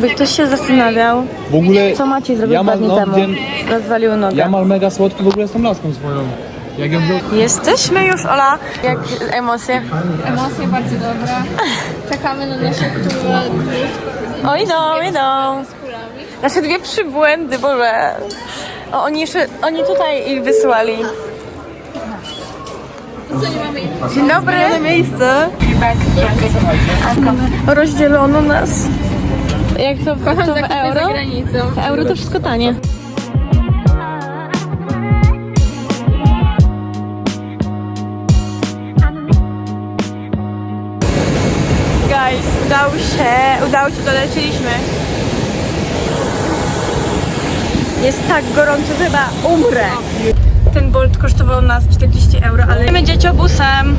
Jakby ktoś się zastanawiał, W ogóle co Maciej zrobił ja dwa mam, dni no, temu. wiem, Rozwalił nogę. ja mam mega słodki w ogóle z tą laską swoją. Jak ją był... Jesteśmy już, Ola. Jak emocje? Emocje bardzo dobre. Czekamy na nasze które O, idą, idą. z kulami. Nasze dwie przybłędy, Boże. O, oni jeszcze, oni tutaj ich wysłali. Co nie mamy Dzień dobry. miejsce. Rozdzielono nas. Jak to, Kocham to w zakupy euro? za granicą. W euro to wszystko tanie. Guys, udało się, udało się, doleciliśmy. Jest tak gorąco, że chyba umrę. Ten Bolt kosztował nas 40 euro, ale jedziemy dzieciobusem.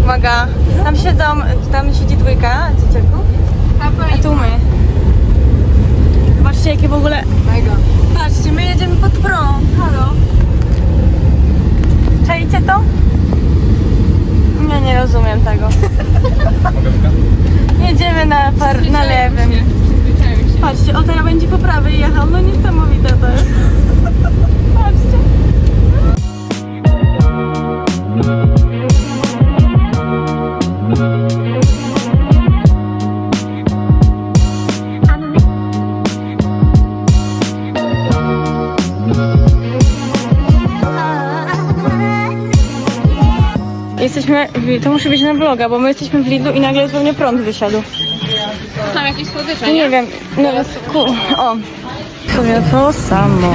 Uwaga, tam siedzą, tam siedzi dwójka dzieciaków, a tu my. Zobaczcie jakie w ogóle... Mega. Patrzcie, my jedziemy pod prąd, halo. Czajcie to? Ja nie rozumiem tego. Jedziemy na, par, na lewym. Patrzcie, o teraz będzie po prawej jechał, no niesamowite to jest. Patrzcie. Jesteśmy, w, to musi być na vloga, bo my jesteśmy w Lidlu i nagle zupełnie prąd wysiadł. Tam jakieś słodycze, Nie nie? wiem, no ku, o. Sobie to samo.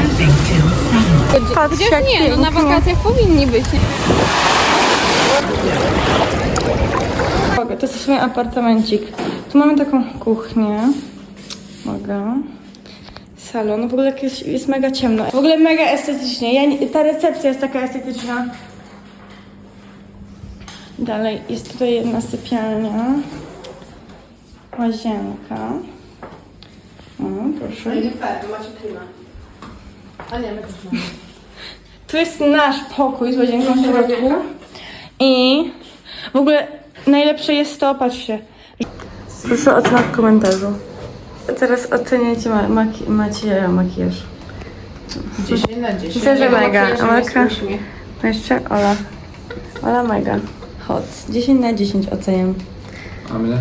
Patrz Chociaż jak nie, no na pięknie. wakacjach powinni być. Uwaga, To jest mój apartamencik. Tu mamy taką kuchnię. Mogę. Salon. W ogóle jest, jest mega ciemno. W ogóle mega estetycznie. Ja, nie- ta recepcja jest taka estetyczna. Dalej jest tutaj jedna sypialnia. Łazienka. O, proszę. Tu jest nasz pokój z łazienką w środku. I w ogóle najlepsze jest to, patrzcie. Proszę o ocenę w komentarzu. Teraz oceniajcie ma maki macie makijaż. 10 na 10. Myślę, że mega. A Marka? Jeszcze Ola. Ola mega. Hot. 10 na 10 oceniam. A mnie?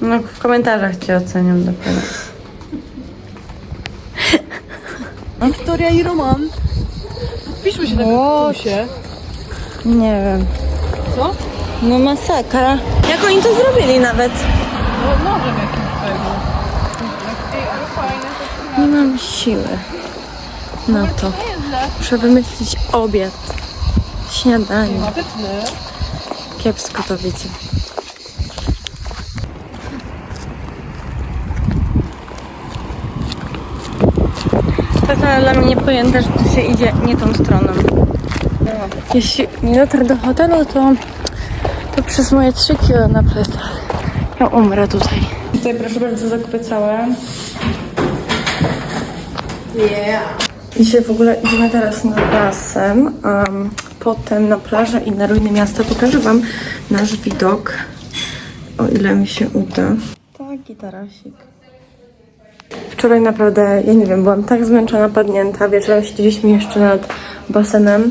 No w komentarzach cię oceniam dopiero. Wiktoria i Roman. Wpiszmy się na kaktusie. Nie wiem. Co? No masakra. Jak oni to zrobili nawet? No może jakimś pewnie. Nie mam siły na to. Muszę wymyślić obiad, śniadanie. Apetny. Kiepsko to widzę. To jest dla mnie niepojęte, że tu się idzie nie tą stroną. Jeśli nie dotrę do hotelu, to, to przez moje 3 kilo na plecach ja umrę tutaj. Tutaj proszę bardzo zakupy całe. Dzisiaj w ogóle idziemy teraz na basen, um, potem na plażę i na ruiny miasta. Pokażę Wam nasz widok, o ile mi się uda. Tak, gitarasik. Wczoraj naprawdę, ja nie wiem, byłam tak zmęczona, padnięta. Wieczorem siedzieliśmy jeszcze nad basenem.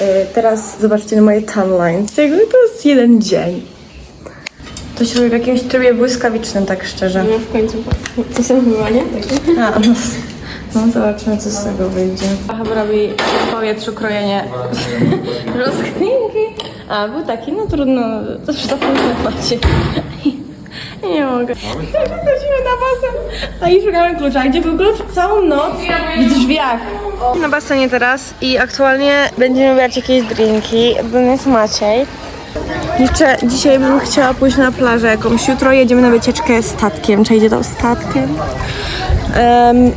Yy, teraz zobaczcie na moje timelines. Jakby to jest jeden dzień. To się robi w jakimś trybie błyskawicznym, tak szczerze. No w końcu to są chyba, nie? Takie. A, no, no zobaczymy, co z tego wyjdzie. Chyba robi w powietrzu krojenie rozkminki. A, był taki, no trudno, to już tak nie macie. Nie mogę. Chodzimy na basen. A i szukamy klucza. Gdzie był klucz? Całą noc w drzwiach. Na basenie teraz i aktualnie będziemy brać jakieś drinki. Bo jest Maciej. Jeszcze dzisiaj bym chciała pójść na plażę jakąś. Jutro jedziemy na wycieczkę statkiem. Czy idzie to statkiem? Um,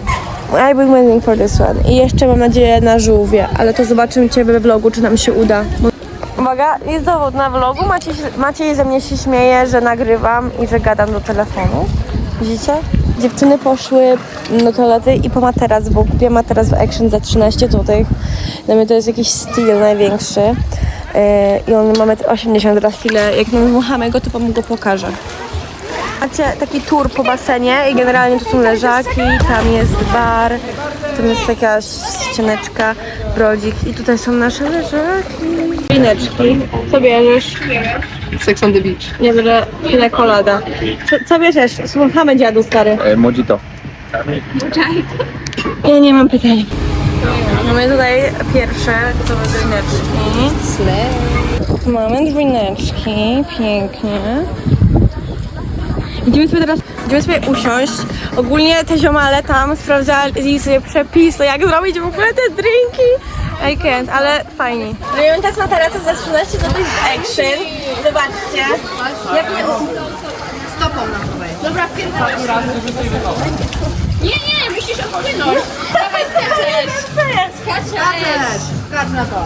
I've been waiting for this one. I jeszcze mam nadzieję na żółwie, ale to zobaczymy Cię we vlogu, czy nam się uda. Uwaga, jest dowód na vlogu. Maciej, Maciej ze mnie się śmieje, że nagrywam i że gadam do telefonu. Widzicie? Dziewczyny poszły do toalety i po materac, bo kupię materac w Action za 13 zł. Dla mnie to jest jakiś styl największy. Yy, I on ma 1,80 m. Za chwilę, jak nadmuchamy go, to wam go pokażę. Macie taki tour po basenie i generalnie tu są leżaki, tam jest bar, tam jest taka ścianeczka, brodzik i tutaj są nasze leżaki. Wineczki. Co bierzesz? Sex on the beach. Nie biorę pina colada. Co, co bierzesz? Słuchamy dziadu stary. Mojito. Ja nie mam pytań. Mamy tutaj pierwsze gotowe drineczki. Mamy drineczki, pięknie. Idziemy sobie teraz, idziemy sobie usiąść. Ogólnie te ziomale tam sprawdzali sobie przepisy, jak zrobić w ogóle te drinki. I can't, ale fajnie. Robimy teraz materace za 13 zł z Action. Zobaczcie. Jak nie Dobra, pierwsza. Nie, nie, musisz odpłynąć. Dawaj, skaczesz. Skaczesz. Skacz na to.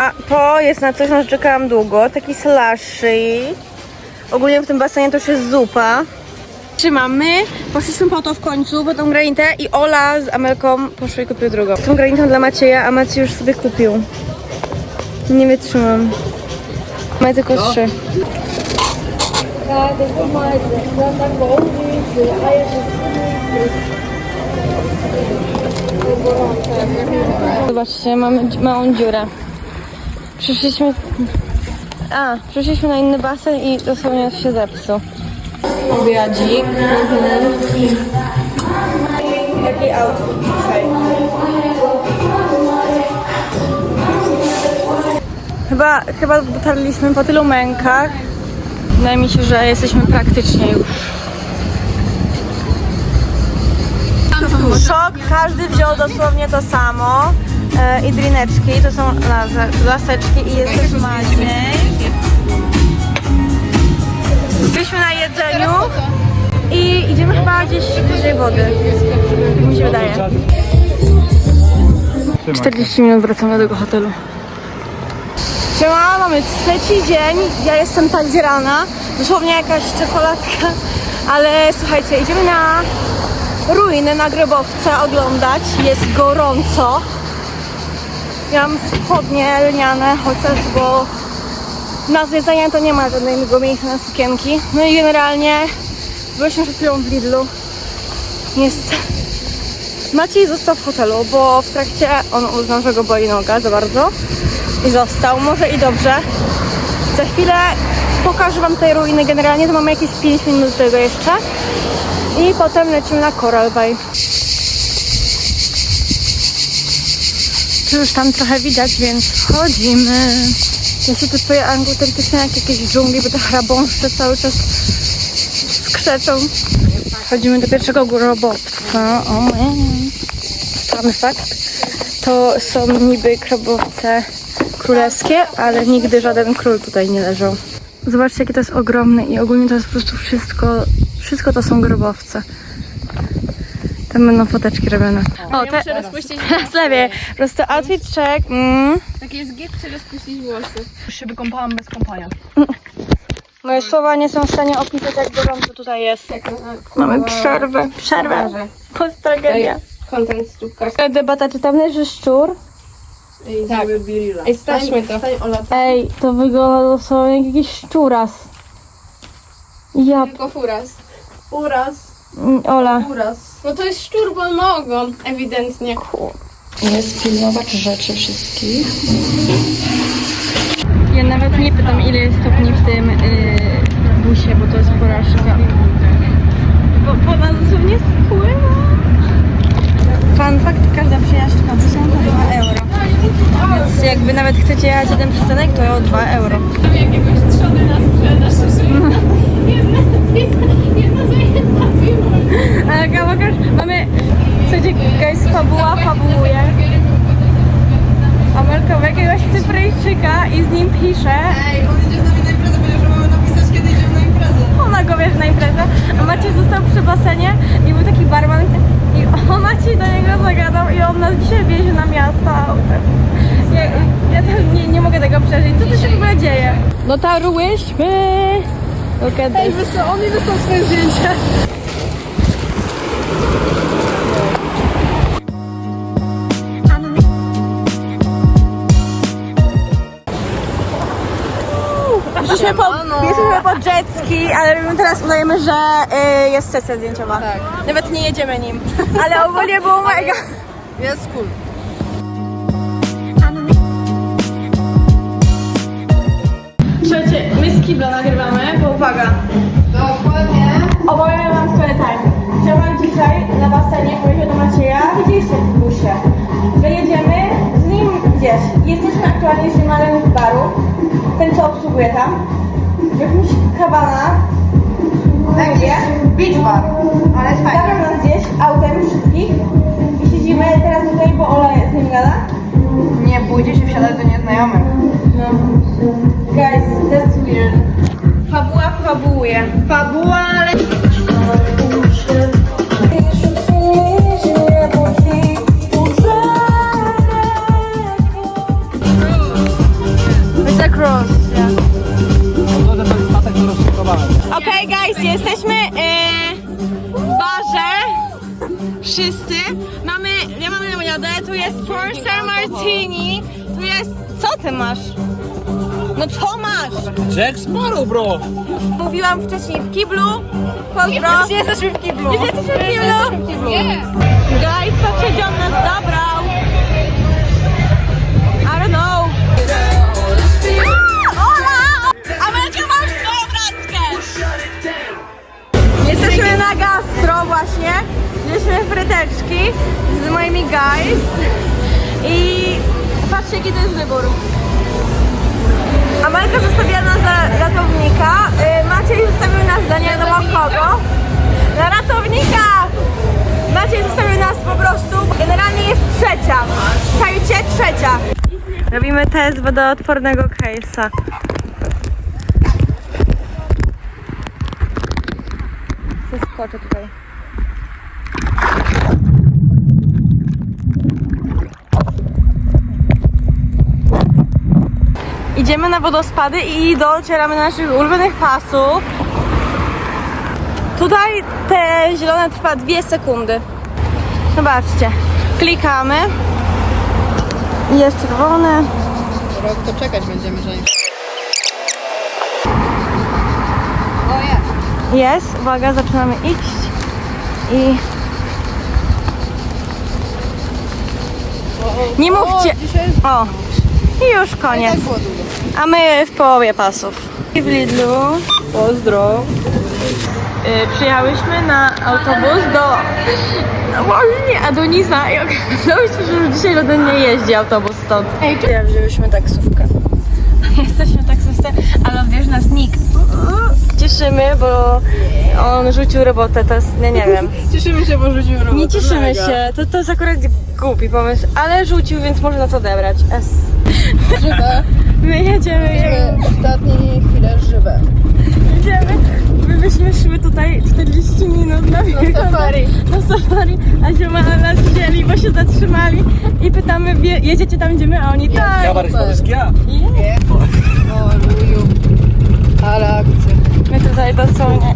A to jest na coś, na co czekałam długo. Taki slushy. Ogólnie w tym basenie to jest zupa. Trzymamy. Poszliśmy po to w końcu, po tą granitę i Ola z Amelką poszły i kupiły drugą. Tą granitę dla Macieja, a Maciej już sobie kupił. Nie wytrzymam. Mamy tylko trzy. Zobaczcie, mamy małą dziurę. Przyszliśmy... A, przyszliśmy na inny basen i dosłownie się zepsuł. Obiadzik. Jaki outfit dzisiaj? Chyba, chyba dotarliśmy po tylu mękach. Wydaje mi się, że jesteśmy praktycznie już. Szok, każdy wziął dosłownie to samo. E, I drineczki, to są laseczki i jest też Maciej. Byliśmy na jedzeniu i idziemy chyba gdzieś bliżej wody. Tak mi się wydaje. 40 minut wracamy do tego hotelu. Siema, mamy trzeci dzień. Ja jestem tak zrana. Dosłownie jakaś czekoladka. Ale słuchajcie, idziemy na ruiny na Grobowce oglądać. Jest gorąco. Miałam spodnie lniane, chociaż bo na zwiedzanie to nie ma żadnego miejsca na sukienki. No i generalnie byliśmy przed chwilą w Lidlu. Jest... Maciej został w hotelu, bo w trakcie on uznał, że go boli noga za bardzo i został. Może i dobrze. Za chwilę pokażę Wam te ruiny. Generalnie to mamy jakieś 5 minut do tego jeszcze. I potem lecimy na Coral Bay. Już tam trochę widać, więc wchodzimy. Ja się tu czuję autentycznie jak jakieś dżungli, bo te chrabąszcze cały czas skrzeczą. Wchodzimy do pierwszego grobowca. O man. Fun fact. To są niby grobowce królewskie, ale nigdy żaden król tutaj nie leżał. Zobaczcie, jakie to jest ogromne i ogólnie to jest po prostu wszystko, wszystko to są grobowce. Tam będą foteczki robione. O, te, Muszę rozpuścić z lewej. Po prostu outfit check. Mm. Taki jest gift, czy rozpuścić włosy. Już się wykąpałam bez kąpania. Moje słowa nie są w stanie opisać, jak gorąco tutaj jest. Mamy przerwę. Przerwę. To jest tragedia. Content stópka. Debata, czy tam leży szczur? Tak. Ej, sprawdźmy to. Ej, to wygląda dosłownie jak jakiś szczuras. Ja, Tylko furas. Uraz, Ola. uraz. No to jest szczur, bo on ma ogon. Ewidentnie. Jest pilnować rzeczy wszystkich. Ja nawet nie pytam, ile jest stopni w tym yy, busie, bo to jest porażka. Bo woda dosłownie spływa. Fun fact, każda przejażdżka busem to 2 euro. Więc jakby nawet chcecie jechać jeden przystanek, to 2 euro. Jakiegoś trzony na sprzedaż. Ale Gałakarz, mamy, słuchajcie, guys, fabuła fabułuje. Amelka w jakiegoś cypryjczyka i z nim pisze. Ej, on idzie z nami na imprezę, powiedział, że mamy napisać, kiedy idziemy na imprezę. Ona go bierze na imprezę, a Maciej został przy basenie i był taki barman i o Maciej do niego zagadał i on nas dzisiaj wiezie na miasto autem. Ja, ja to nie, nie mogę tego przeżyć. Co tu się w ogóle dzieje? Dotarłyśmy! Look Ej, wysła, on mi wysłał swoje zdjęcie. Jesteśmy po, jesteśmy po jet ski, ale teraz udajemy, że y, jest sesja zdjęciowa. Tak. Nawet nie jedziemy nim. Ale ogólnie było mega. Jest cool. Kibla nagrywamy, bo uwaga. Dokładnie. Opowiem wam story time. Chciałam dzisiaj na basenie powiedzieć do Macieja, widzieliście w busie, że jedziemy z nim gdzieś. Jesteśmy aktualnie z Niemalem w baru, ten co obsługuje tam, w jakimś kawana, mówię, Beach bar. Ale jest fajnie. zabrał nas gdzieś autem wszystkich i siedzimy teraz tutaj, bo Ola z nim gada. Nie bójcie się wsiadać do nieznajomych. No. Guys, that's weird. Fabuła fabułuje. Fabuła, ale... It's a cross, yeah. Okej, guys, jesteśmy e, w barze. Wszyscy. Mamy, nie mamy lemoniadę, tu jest Forza Martini, tu jest... Co ty masz? No co masz? Jack Sparrow, bro! Mówiłam wcześniej w kiblu. Pozdro. Nie jesteśmy w kiblu. Nie jesteśmy w kiblu. Nie. Guys, on nas zabrał. I don't know. Ola! Amelcia, masz swoją. Jesteśmy na gastro właśnie. Jesteśmy fryteczki z moimi guys. I patrzcie, jaki to jest wybór. Amelka zostawiła nas na ratownika, y, Maciej zostawił nas dla nie wiadomo kogo. Na ratownika! Maciej zostawił nas po prostu, generalnie jest trzecia. Czajcie, trzecia. Robimy test wodoodpornego case'a. Zeskoczę tutaj. Idziemy na wodospady i docieramy do naszych ulubionych pasów. Tutaj te zielone trwa dwie sekundy. Zobaczcie. Klikamy. Jest czerwone. Rok to czekać będziemy, że O jest. Jest. Uwaga, zaczynamy iść. I... Nie mówcie. O. I już koniec. A my w połowie pasów. I w Lidlu. Pozdro. Yy, przyjechałyśmy na autobus do no właśnie Adonisa i okazało się, że już dzisiaj do nie jeździ autobus stąd. Ej, ja wzięłyśmy taksówkę. Jesteśmy w taksówce, ale odbierze nas nikt. Cieszymy, bo on rzucił robotę, to jest, nie, nie wiem. Cieszymy się, bo rzucił robotę. Nie cieszymy się, to, to jest akurat głupi pomysł, ale rzucił, więc może nas odebrać. S. Żywe. My jedziemy, jedziemy. Ostatnie chwile żywe. Idziemy. My byśmy szły tutaj 40 minut na, Na safari. na safari, a ziomale nas wzięli, bo się zatrzymali i pytamy, wie, jedziecie tam, gdzie my, a oni tak. Kabarek Polskia. Nie. O, luju. Ale akcja. My tutaj dosłownie...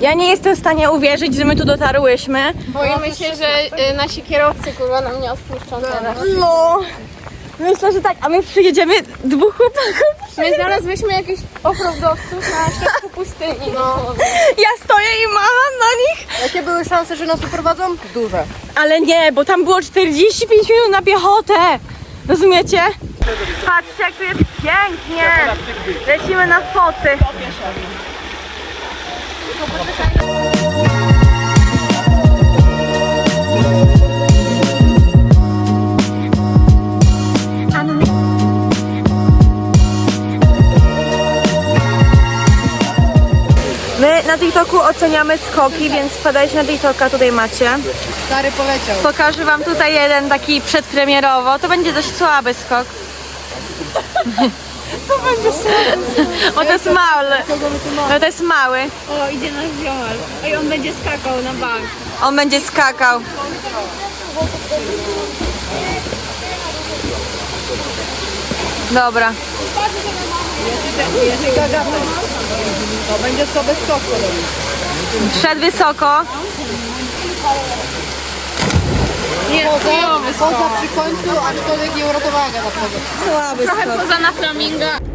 Ja nie jestem w stanie uwierzyć, że my tu dotarłyśmy. Boimy się, że y, nasi kierowcy kurwa nam nie odpuszczą teraz. No, myślę, że tak, a my przyjedziemy dwóch chłopaków. My znalazłyśmy jakichś offroadowców na środku pustyni. No. Ja stoję i macham na nich. Jakie były szanse, że nas uprowadzą? Duże. Ale nie, bo tam było 45 minut na piechotę. Rozumiecie? Patrzcie, jak tu jest pięknie. Lecimy na foty. My na TikToku oceniamy skoki, więc wpadajcie na TikToka, tutaj macie. Stary poleciał. Pokażę wam tutaj jeden taki przedpremierowo. To będzie dość słaby skok. To będzie słaby. Bo to jest mały. No to jest mały. O, idzie nasz ziomal. Ej, on będzie skakał na bank. On będzie skakał. Dobra. To będzie sobie skok podobny. Wszedł wysoko. Nie, poza, poza przy końcu, aczkolwiek nie uratowała go na skok. Poza na flaminga.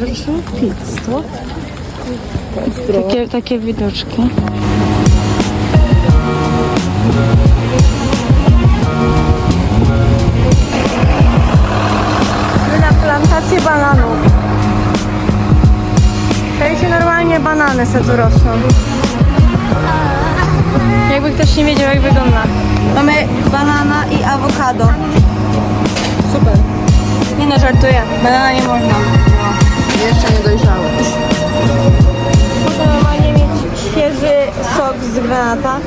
Pierwszy pit stop. Takie, takie widoczki. My na plantację bananów. Tutaj się normalnie banany se tu rosną. Jakby ktoś nie wiedział jak wygląda. Mamy banana i awokado. Super. Nie no, żartuję. Banana nie można. Jeszcze nie dojrzały. Można normalnie mieć świeży sok z granata.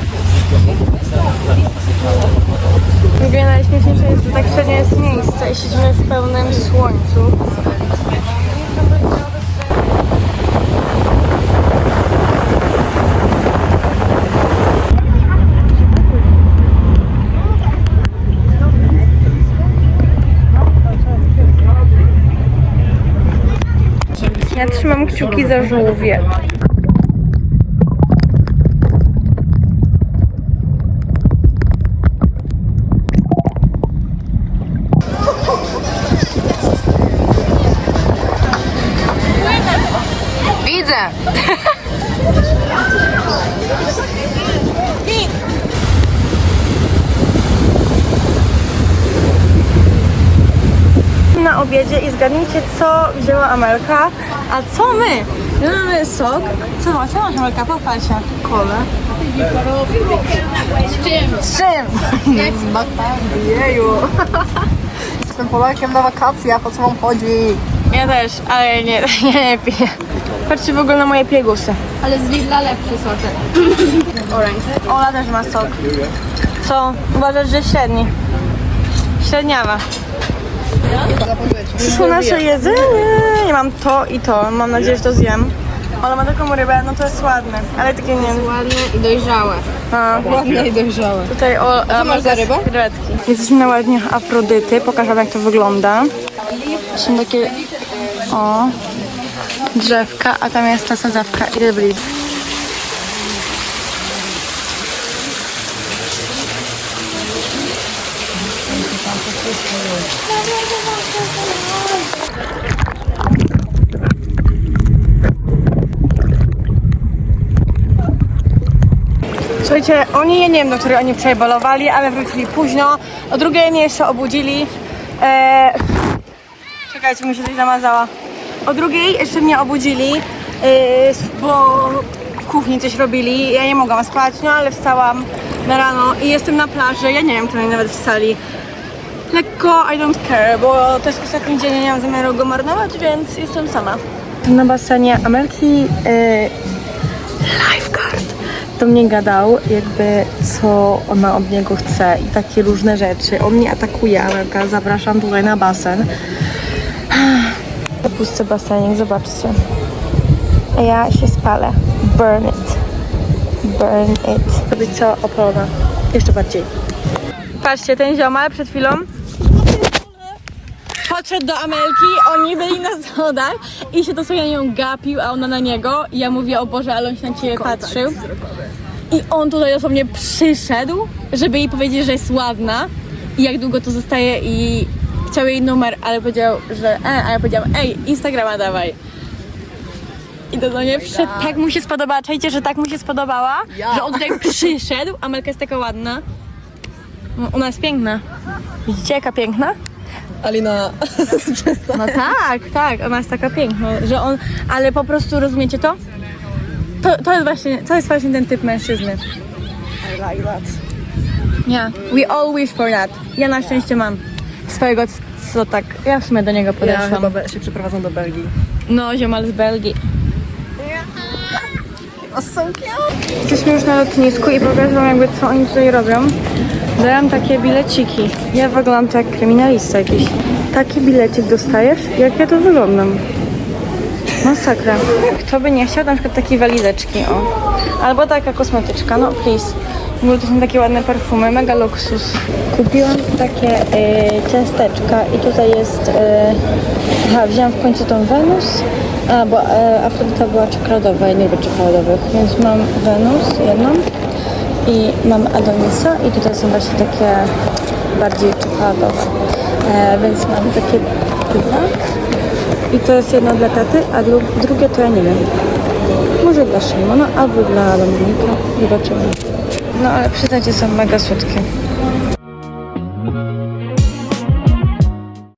W ogóle najśmieszniejsze jest, że tak średnio jest miejsce i siedzimy w pełnym słońcu. Kciuki za żółwie. Zgadnijcie, co wzięła Amelka, a co my? My mamy sok. Co masz, co masz Amelka? Pochwal się. Kolę. Z czym? Z czym? Z bakami. Jeju. Jestem Polakiem na wakacje, po co mam chodzi? Ja też, ale nie, nie, nie piję. Patrzcie w ogóle na moje piegusy. Ale z Lidla lepszy soczek. Orange. Ola też ma sok. Co? Uważasz, że średni? Średniawa. Przyszło nasze jedzenie. Ja mam to i to. Mam nadzieję, że to zjem. Ona ma taką rybę, no to jest ładne, ale takie nie Ładne i dojrzałe. A, Ładne i dojrzałe. Tutaj o, co masz za rybę? Kredki. Jesteśmy na ładniach Afrodyty. Pokażę wam jak to wygląda. Są takie o drzewka, a tam jest ta sadzawka i rybli. Słuchajcie, oni, ja nie wiem, do której oni wczoraj balowali, ale wrócili późno. O drugiej mnie jeszcze obudzili. Eee... Czekajcie, mi się coś zamazała. O drugiej jeszcze mnie obudzili, eee, bo w kuchni coś robili. Ja nie mogłam spać, no ale wstałam na rano i jestem na plaży. Ja nie wiem, czy oni nawet wstali. Lekko I don't care, bo to jest ostatni dzień, nie mam zamiaru go marnować, więc jestem sama. Na basenie Amelki yy, lifeguard do mnie gadał, jakby co ona od niego chce i takie różne rzeczy. On mnie atakuje, Amelka, zapraszam tutaj na basen. Pusty basenik, zobaczcie. A ja się spalę. Burn it. Burn it. Robić co opalona. Jeszcze bardziej. Patrzcie, ten ziomal przed chwilą podszedł do Amelki, oni byli na schodach i się dosłownie nią gapił, a ona na niego. I ja mówię, o Boże, ale on się na ciebie patrzył. I on tutaj dosłownie przyszedł, żeby jej powiedzieć, że jest ładna i jak długo to zostaje i chciał jej numer, ale powiedział, że e, a ja powiedziałam, ej, Instagrama dawaj. I to do mnie przyszedł, tak mu się spodobała, czajcie, że tak mu się spodobała, że on tutaj przyszedł, Amelka jest taka ładna. No, Ona jest piękna. Widzicie, jaka piękna? Alina. No tak, tak, ona jest taka piękna, że on, ale po prostu rozumiecie to? To, to jest właśnie, to jest właśnie ten typ mężczyzny. I like that. Yeah, we all wish for that. Ja na szczęście mam swojego, co tak, ja w sumie do niego Ja podeszłam. chyba be- się przeprowadzam do Belgii. No, ziomal z Belgii. Jesteśmy już na lotnisku i pokażę wam jakby co oni tutaj robią. Dają takie bileciki. Ja wyglądam to jak kryminalista jakiś. Taki bilecik dostajesz? Jak ja to wyglądam? Masakra. Kto by nie chciał na przykład takiej walizeczki, o. Albo taka kosmetyczka, no please. Ogóle to są takie ładne perfumy, mega luksus. Kupiłam takie y, ciasteczka i tutaj jest... Y, aha, wzięłam w końcu tą Wenus, a, bo y, Afrodyta była czekoladowa, ja nie lubię czekoladowych, więc mam Wenus jedną i mam Adonisa i tutaj są właśnie takie bardziej czekoladowe. E, więc mam takie dwa. I to jest jedno dla taty, a dru- drugie to ja nie wiem. Może dla Szymona, albo dla Dominika. Zobaczymy. No ale przyznajcie, są mega słodkie.